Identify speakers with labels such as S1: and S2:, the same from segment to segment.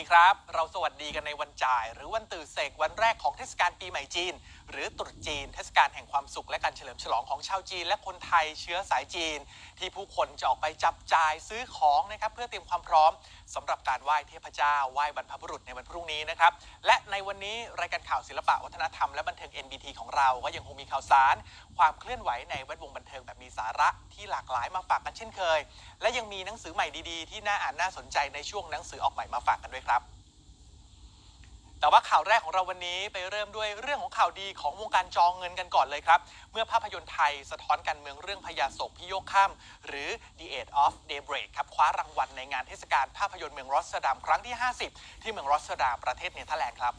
S1: ดีครับ เราสวัสดีกันในวันจ่าย หรือวันตื่นเสกวันแรกของเทศกาลปีใหม่จีน หรือตรุษจีน เทศกาลแห่งความสุขและการเฉลิมฉลองของชาวจีน และคนไทยเชื้อสายจีน ที่ผู้คนจะออกไปจับจ่ายซื้อของนะครับเพื่อเตรียมความพร้อมสำหรับการไหว้เทพเจ้าไหว้บรรพบุรุษในวันพรุ่งนี้นะครับและในวันนี้รายการข่าวศิลปะวัฒนธรรมและบันเทิง NBT ของเราก็ยังคงมีข่าวสาร ความเคลื่อนไหวในแวดวงบันเทิงแบบมีสาระที่หลากหลายมาฝากกันเช่นเคย และยังมีหนังสือใหม่ดีๆ ที่น่าอ่านน่าสนใจในช่วงหนังสือออกใหม่มาฝากกันด้วยครับ แต่ว่าข่าวแรกของเราวันนี้ไปเริ่มด้วยเรื่องของข่าวดีของวงการจองเงินกันก่อนเลยครับ เมื่อภาพยนตร์ไทยสะท้อนการเมืองเรื่องพญาโศกพิโยกข้าม หรือ The Age of Daybreak ครับคว้ารางวัลในงานเทศกาลภาพยนตร์เมืองรอสเตอร์ดัมครั้งที่ 50 ที่เมืองรอสเตอร์ดัมประเทศเนเธอร์แลนด์ครับ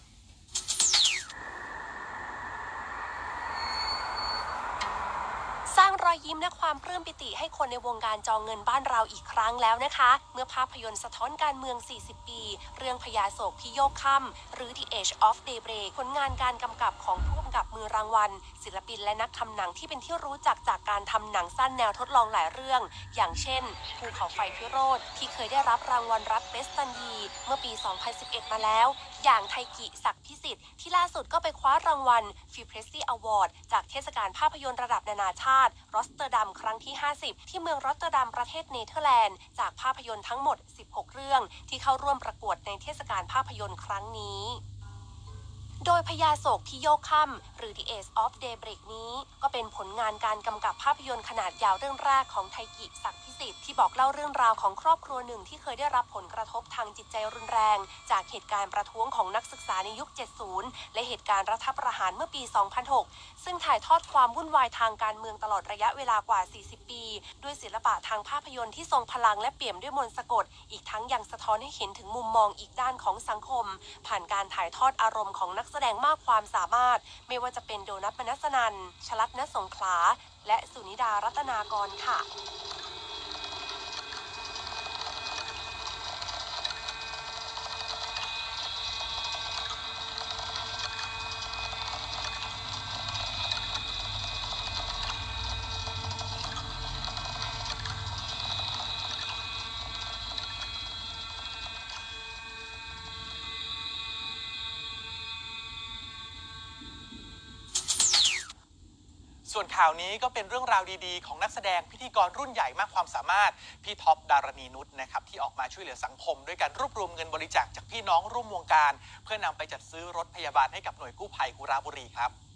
S2: สร้างรอยยิ้มและความปลื้มปิติให้คนในวงการจองเงินบ้านเราอีกครั้งแล้วนะคะ เมื่อภาพยนตร์สะท้อนการเมือง 40 ปี เรื่องพญาโศกพิโยคค่ำหรือ The Age of Daybreak ผลงานการกำกับของผ กับมือรางวัล ศิลปินและนักทำหนังที่เป็นที่รู้จักจากการทำหนังสั้นแนวทดลองหลายเรื่อง อย่างเช่น ภูเขาไฟพิโรธที่เคยได้รับรางวัลรัฐเบสตันยีเมื่อปี 2011 มาแล้ว อย่างไทกิศักดิ์พิสิทธิ์ที่ล่าสุดก็ไปคว้ารางวัลฟิเพรสซี่อวอร์ดจากเทศกาลภาพยนตร์ระดับนานาชาติรอสเตอร์ดัมครั้งที่ 50 ที่เมืองรอสเตอร์ดัมประเทศเนเธอร์แลนด์จากภาพยนตร์ทั้งหมด 16 เรื่อง ที่เข้าร่วมประกวดในเทศกาลภาพยนตร์ครั้งนี้ โดยพญาโศกพิโยกค่ำหรือ The Age of Daybreak นี้ ก็เป็นผลงานการกำกับภาพยนตร์ขนาดยาวเรื่องแรกของไทกิศักดิ์พิสิทธิ์ที่บอกเล่าเรื่องราวของครอบครัวหนึ่งที่เคยได้รับผลกระทบทางจิตใจรุนแรง จากเหตุการณ์ประท้วงของนักศึกษาในยุค 70 และเหตุการณ์รัฐประหารเมื่อปี 2006 ซึ่งถ่ายทอดความวุ่นวายทางการเมืองตลอดระยะเวลากว่า 40 ปี ด้วยศิลปะทางภาพยนตร์ที่ทรงพลังและเปี่ยมด้วยมนต์สะกด อีกทั้งยังสะท้อนให้เห็นถึงมุมมองอีกด้านของสังคม ผ่านการถ่ายทอดอารมณ์ของนักแสดงมากความสามารถ ไม่ว่าจะเป็นโดนัทมนัสนันชลัดนสงขลา และสุนิดารัตนากรค่ะ
S1: ส่วนข่าวนี้ก็เป็นเรื่องราวดีๆ ของนักแสดงพิธีกรรุ่นใหญ่มากความสามารถ พี่ท็อปดารณีนุชนะครับที่ออกมาช่วยเหลือสังคม ด้วยการรวบรวมเงินบริจาคจากพี่น้องร่วมวงการ เพื่อนำไปจัดซื้อรถพยาบาลให้กับหน่วยกู้ภัยกุราบุรีครับ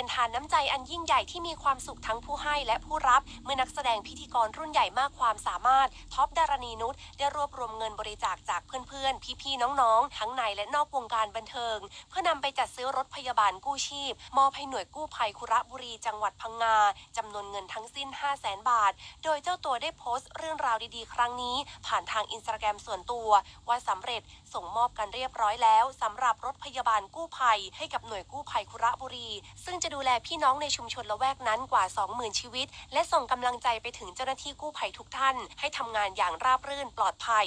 S2: เป็นทานน้ำใจอันยิ่งใหญ่ที่มีความสุขทั้งผู้ให้และผู้รับ เมื่อนักแสดงพิธีกรรุ่นใหญ่มากความสามารถ ท็อปดารณีนุชได้รวบรวมเงินบริจาคจากเพื่อนๆ พี่ๆ น้องๆ ทั้งในและนอกวงการบันเทิง เพื่อนำไปจัดซื้อรถพยาบาลกู้ชีพ มอบให้หน่วยกู้ภัยคุระบุรีจังหวัดพังงาจำนวนเงินทั้งสิ้น 5 0 0แสนบาท โดยเจ้าตัวได้โพสต์เรื่องราวดีๆ ครั้งนี้ ผ่านทางอินสตาแกรมส่วนตัว ว่าสำเร็จส่งมอบกันเรียบร้อยแล้วสำหรับรถพยาบาลกู้ภัย ให้กับหน่วยกู้ภัยคุระบุรี ซึ่งจะดูแลพี่น้องในชุมชนละแวกนั้นกว่า 20,000 ชีวิต และส่งกำลังใจไปถึงเจ้าหน้าที่กู้ภัยทุกท่าน ให้ทำงานอย่างราบรื่นปลอดภัย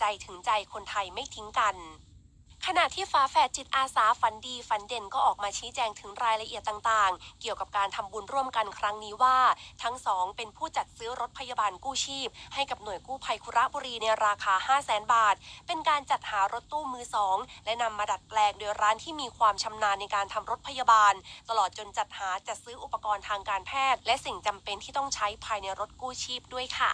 S2: ใจถึงใจคนไทยไม่ทิ้งกัน ขณะที่ฟ้าแฝดจิตอาสาฝันดีฝันเด่นก็ออกมาชี้แจงถึงรายละเอียดต่างๆ เกี่ยวกับการทำบุญร่วมกันครั้งนี้ว่า ทั้งสองเป็นผู้จัดซื้อรถพยาบาลกู้ชีพ ให้กับหน่วยกู้ภัยคุระบุรีในราคา 5 0 0แสนบาท เป็นการจัดหารถตู้มือสอง และนำมาดัดแปลงโดยร้านที่มีความชำนาญในการทำรถพยาบาล ตลอดจนจัดหาจัดซื้ออุปกรณ์ทางการแพทย์ และสิ่งจำเป็นที่ต้องใช้ภายในรถกู้ชีพด้วยค่ะ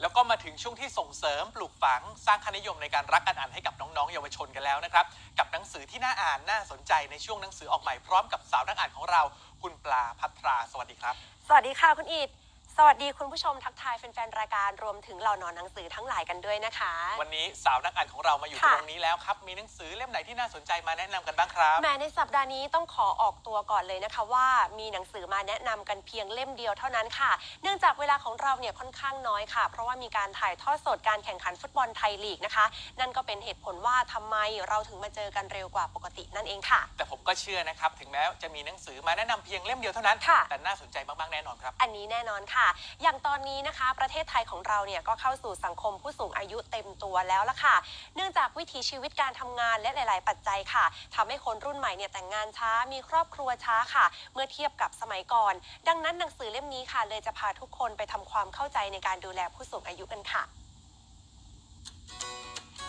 S1: แล้วก็มาถึงช่วงที่ส่งเสริมปลูกฝังสร้างค่านิยมในการรักการอ่านให้กับน้องๆ เยาวชนกันแล้วนะครับ กับหนังสือที่น่าอ่านน่าสนใจในช่วงหนังสือออกใหม่พร้อมกับสาวนักอ่านของเรา คุณปลาพัทรา สวัสดีครับ
S2: สวัสดีค่ะคุณอีด สวัสดีคุณผู้ชมทักทายแฟนๆรายการรวมถึงเหล่านอนหนังสือทั้งหลายกันด้วยนะคะ
S1: วันนี้สาวนักอ่านของเรามาอยู่
S2: ค่ะ
S1: ตรงนี้แล้วครับ มีหนังสือเล่มไหนที่น่าสนใจมาแนะนำกันบ้างครับ
S2: แม้ในสัปดาห์นี้ต้องขอออกตัวก่อนเลยนะคะว่ามีหนังสือมาแนะนำกันเพียงเล่มเดียวเท่านั้นค่ะ เนื่องจากเวลาของเราเนี่ยค่อนข้างน้อยค่ะ เพราะว่ามีการถ่ายทอดสดการแข่งขันฟุตบอลไทยลีกนะคะ นั่นก็เป็นเหตุผลว่าทำไมเราถึงมาเจอกันเร็วกว่าปกตินั่นเองค่ะ
S1: แต่ผมก็เชื่อนะครับ ถึงแม้จะมีหนังสือมาแนะนำเพียงเล่มเดียวเท่านั้น
S2: ค่ะ
S1: แต่น่าสนใจมากๆแน่นอนครับ
S2: อันนี้แน่นอนค่ะอย่างตอนนี้นะคะ ประเทศไทยของเราเนี่ยก็เข้าสู่สังคมผู้สูงอายุเต็มตัวแล้วละค่ะ เนื่องจากวิถีชีวิตการทำงานและหลาย ๆ ปัจจัยค่ะทำให้คนรุ่นใหม่เนี่ยแต่งงานช้ามีครอบครัวช้าค่ะ เมื่อเทียบกับสมัยก่อน ดังนั้นหนังสือเล่มนี้ค่ะ เลยจะพาทุกคนไปทำความเข้าใจในการดูแลผู้สูงอายุกันค่ะ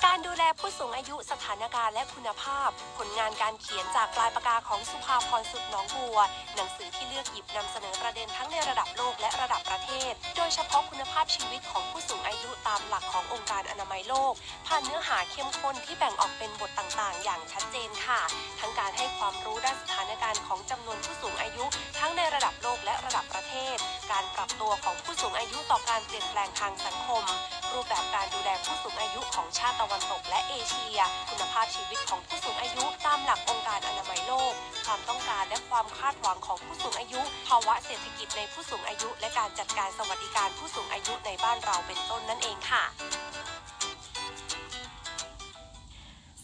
S2: การดูแลผู้สูงอายุสถานการณ์และคุณภาพ ผลงานการเขียนจากปลายปากกาของสุภาพรสุดหนองบัว หนังสือที่เลือกหยิบนำเสนอประเด็นทั้งในระดับโลกและระดับประเทศ โดยเฉพาะคุณภาพชีวิตของผู้สูงอายุตามหลักขององค์การอนามัยโลก ผ่านเนื้อหาเข้มข้นที่แบ่งออกเป็นบทต่างๆ อย่างชัดเจนค่ะ ทั้งการให้ความรู้ด้านสถานการณ์ของจำนวนผู้สูงอายุ ทั้งในระดับโลกและระดับประเทศ การปรับตัวของผู้สูงอายุต่อการเปลี่ยนแปลงทางสังคมรูปแบบการดูแลผู้สูงอายุของชาติตะวันตกและเอเชีย คุณภาพชีวิตของผู้สูงอายุตามหลักองค์การอนามัยโลก ความต้องการและความคาดหวังของผู้สูงอายุ ภาวะเศรษฐกิจในผู้สูงอายุ และการจัดการสวัสดิการผู้สูงอายุในบ้านเราเป็นต้นนั่นเองค่ะ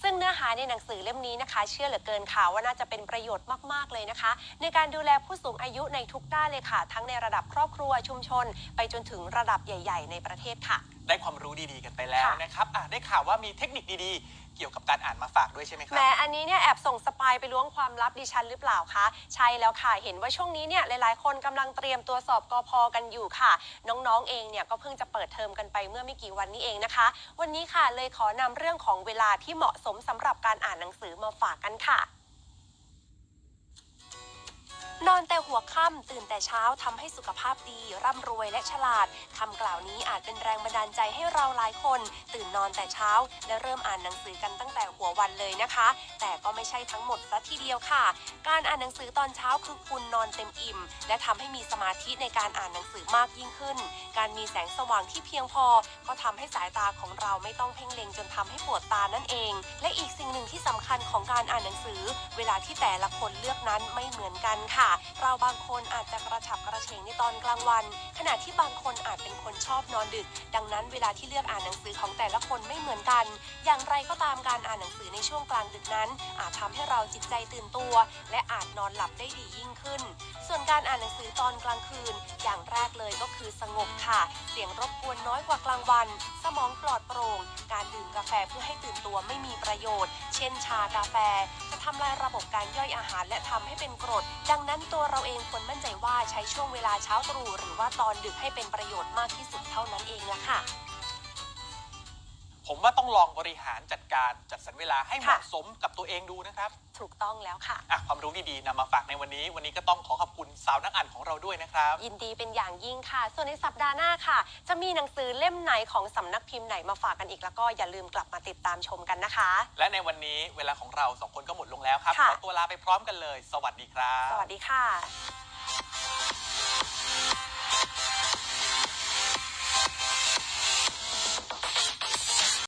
S2: ซึ่งเนื้อหาในหนังสือเล่มนี้นะคะ เชื่อเหลือเกินค่ะว่าน่าจะเป็นประโยชน์มากๆเลยนะคะ ในการดูแลผู้สูงอายุในทุกด้านเลยค่ะ ทั้งในระดับครอบครัวชุมชน ไปจนถึงระดับใหญ่ ๆ ในประเทศค่ะ
S1: ได้ความรู้ดีๆกันไปแล้ว
S2: ค่ะ
S1: นะครับอะได้ข่าวว่ามีเทคนิคดีๆ เกี่ยวกับการอ่านมาฝากด้วยใช่ไหมค
S2: แหม
S1: รับ
S2: อันนี้เนี่ยแอบส่งสปายไปล้วงความลับดิฉันหรือเปล่าคะ ใช่แล้วค่ะ เห็นว่าช่วงนี้เนี่ยหลายๆ คนกำลังเตรียมตัวสอบกอพอกันอยู่ค่ะ น้องๆเองเนี่ยก็เพิ่งจะเปิดเทอมกันไปเมื่อไม่กี่วันนี้เองนะคะ วันนี้ค่ะเลยขอนำเรื่องของเวลาที่เหมาะสมสำหรับการอ่านหนังสือมาฝากกันค่ะ นอนแต่หัวค่ำตื่นแต่เช้าทำให้สุขภาพดี ร่ำรวยและฉลาดคำกล่าวนี้อาจเป็นแรงบันดาลใจให้เราหลายคน ตื่นนอนแต่เช้า และเริ่มอ่านหนังสือกันตั้งแต่หัววันเลยนะคะ แต่ก็ไม่ใช่ทั้งหมดซะทีเดียวค่ะ การอ่านหนังสือตอนเช้าคือคุณนอนเต็มอิ่ม และทำให้มีสมาธิในการอ่านหนังสือมากยิ่งขึ้น การมีแสงสว่างที่เพียงพอ ก็ทำให้สายตาของเราไม่ต้องเพ่งเล็งจนทำให้ปวดตานั่นเอง และอีกสิ่งหนึ่งที่สำคัญของการอ่านหนังสือ เวลาที่แต่ละคนเลือกนั้นไม่เหมือนกันค่ะเราบางคนอาจจะกระฉับกระเฉงในตอนกลางวัน ขณะที่บางคนอาจเป็นคนชอบนอนดึก ดังนั้นเวลาที่เลือกอ่านหนังสือของแต่ละคนไม่เหมือนกัน อย่างไรก็ตามการอ่านหนังสือในช่วงกลางดึกนั้น อาจทำให้เราจิตใจตื่นตัว และอาจนอนหลับได้ดียิ่งขึ้น ส่วนการอ่านหนังสือตอนกลางคืน อย่างแรกเลยก็คือสงบค่ะ เสียงรบกวนน้อยกว่ากลางวัน สมองปลอดโปร่ง การดื่มกาแฟเพื่อให้ตื่นตัวไม่มีประโยชน์ เช่นชากาแฟ จะทำลายระบบการย่อยอาหารและทำให้เป็นกรด ดังนั้นตัวเราเองควรมั่นใจว่าใช้ช่วงเวลาเช้าตรู่หรือว่าตอนดึกให้เป็นประโยชน์มากที่สุดเท่านั้นเองละค่ะ
S1: ผมว่าต้องลองบริหารจัดการจัดสรรเวลาให้เหมาะ
S2: ค่ะ
S1: สมกับตัวเองดูนะครับ
S2: ถูกต้องแล้วค่ะ
S1: อะ ความรู้ดีๆนำมาฝากในวันนี้ วันนี้ก็ต้องขอขอบคุณสาวนักอ่านของเราด้วยนะครับ
S2: ยินดีเป็นอย่างยิ่งค่ะ ส่วนในสัปดาห์หน้าค่ะ จะมีหนังสือเล่มไหนของสำนักพิมพ์ไหนมาฝากกันอีกแล้วก็อย่าลืมกลับมาติดตามชมกันนะคะ
S1: และในวันนี้เวลาของเราสองคนก็หมดลงแล้วครับ
S2: ค่ะ
S1: ขอตัวลาไปพร้อมกันเลย สวัสดีครับ
S2: สวัสดีค่ะ